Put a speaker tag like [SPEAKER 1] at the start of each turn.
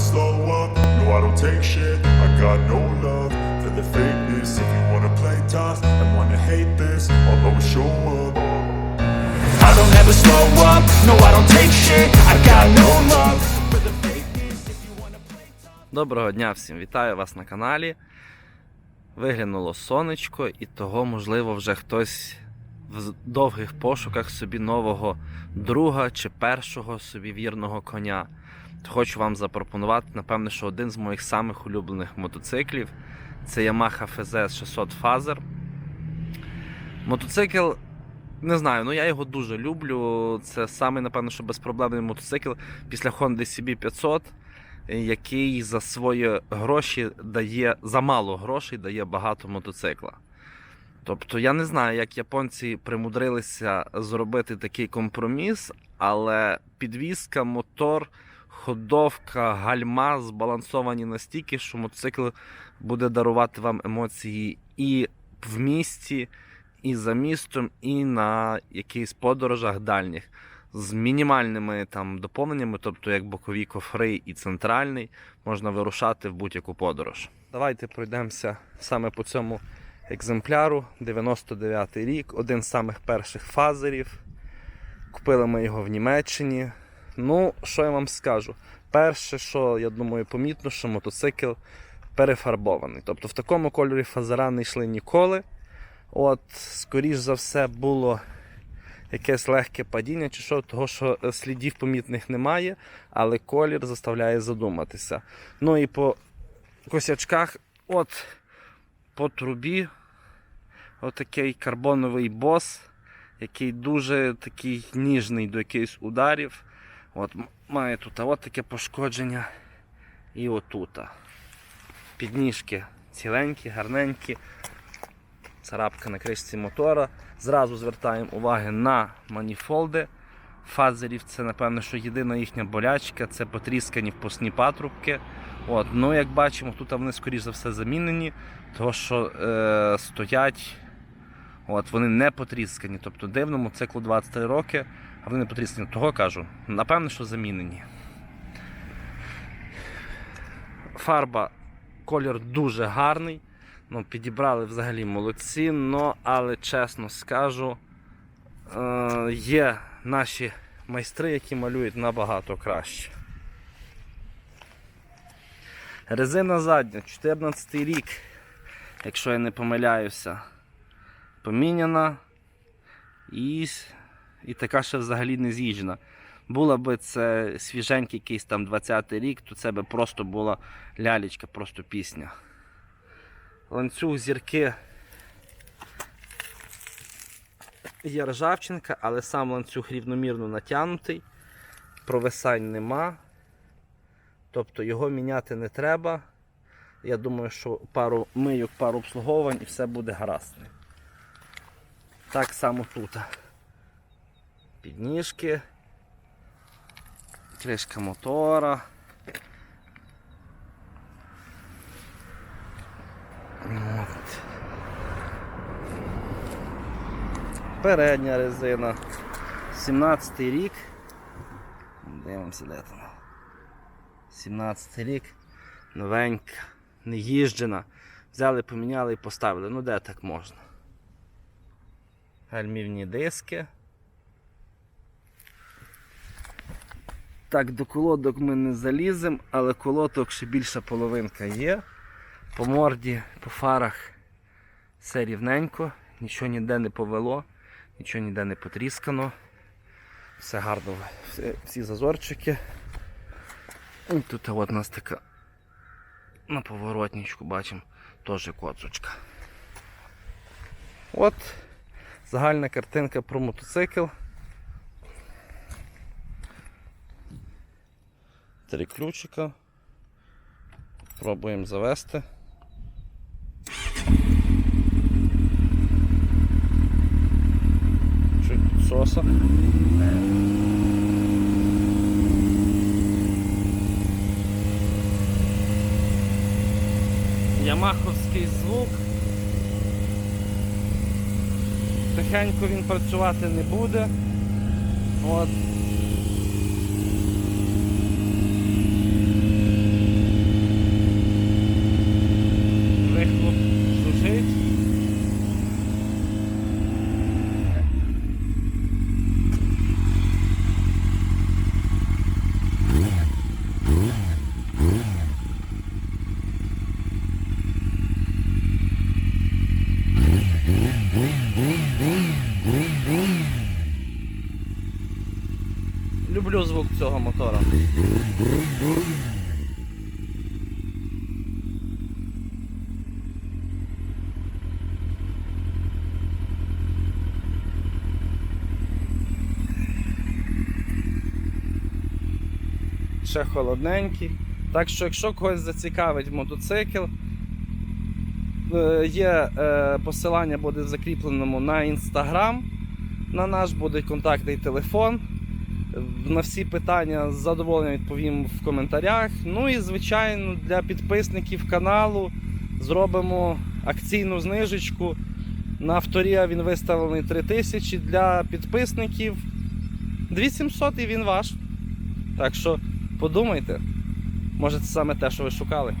[SPEAKER 1] slow up, no I don't take shit I got no love for the fakeness If you wanna play tough and wanna hate this I'll always show up I don't ever slow up, no I don't take shit I got no love for the fakeness If you wanna play tough
[SPEAKER 2] Доброго дня всім, вітаю вас на каналі. Виглянуло сонечко, і того, можливо, вже хтось в довгих пошуках собі нового друга чи першого собі вірного коня. Хочу вам запропонувати, напевне, що один з моїх самих улюблених мотоциклів це Yamaha FZ 600 Fazer. Мотоцикл, не знаю, ну я його дуже люблю. Це самий, напевно, що безпроблемний мотоцикл після Honda CB500 який за свої гроші дає за мало грошей дає багато мотоцикла. Тобто я не знаю, як японці примудрилися зробити такий компроміс, але підвізка, мотор, ходовка, гальма збалансовані настільки, що мотоцикл буде дарувати вам емоції і в місті, і за містом, і на якихось подорожах дальніх з мінімальними там доповненнями, тобто як бокові кофри і центральний, можна вирушати в будь-яку подорож. Давайте пройдемося саме по цьому екземпляру. 99 рік, один з самих перших фазерів. Купили ми його в Німеччині. Ну, що я вам скажу? Перше, що я думаю, помітно, що мотоцикл перефарбований. Тобто в такому кольорі фазера не йшли ніколи. От, скоріш за все, було якесь легке падіння, чи що, того що е, слідів помітних немає, але колір заставляє задуматися. Ну і по косячках, от по трубі, отакий карбоновий бос, який дуже такий ніжний до якихось ударів. От Має тут от таке пошкодження і отута. Підніжки ціленькі, гарненькі царапка на кришці мотора. Зразу звертаємо увагу на маніфолди. Фазерів це, напевно, що єдина їхня болячка, це потріскані впускні патрубки. От. Ну, Як бачимо, тут вони, скоріш за все, замінені, тому що е, стоять, от, вони не потріскані. Тобто дивному циклу 23 роки, а вони не потріскані. Того кажу, напевно, що замінені. Фарба, колір дуже гарний. Ну, Підібрали взагалі молодці, но, але чесно скажу, е, є наші майстри, які малюють набагато краще. Резина задня, 14 рік, якщо я не помиляюся, поміняна і і така ще взагалі не з'їжджена. Була би це свіженький якийсь там 20-й рік, то це би просто була лялечка, просто пісня ланцюг зірки є ржавчинка, але сам ланцюг рівномірно натягнутий, провисань нема. Тобто його міняти не треба. Я думаю, що пару мийок, пару обслуговувань і все буде гаразд. Так само тут. Підніжки, кришка мотора. От. Передня резина. 17 рік. Дивимося де там. 17 рік. Новенька, не їжджена. Взяли, поміняли і поставили. Ну де так можна? Гальмівні диски. Так, до колодок ми не заліземо, але колодок ще більша половинка є. По морді, по фарах все рівненько, нічого ніде не повело, нічого ніде не потріскано. Все гарно, всі, всі зазорчики. І тут от у нас така на поворотничку бачимо теж коцочка. От загальна картинка про мотоцикл. Три ключика. Пробуємо завести. Чуть соса. Ямаховський звук. Тихенько він працювати не буде. От. Люблю звук цього мотора. Ще холодненький. Так що, якщо когось зацікавить мотоцикл, е, є е, посилання буде закріпленому на інстаграм. На наш буде контактний телефон. На всі питання з задоволенням відповім в коментарях. Ну і, звичайно, для підписників каналу зробимо акційну знижечку. На авторія він виставлений 3000. Для підписників 2700 і він ваш. Так що подумайте, може це саме те, що ви шукали.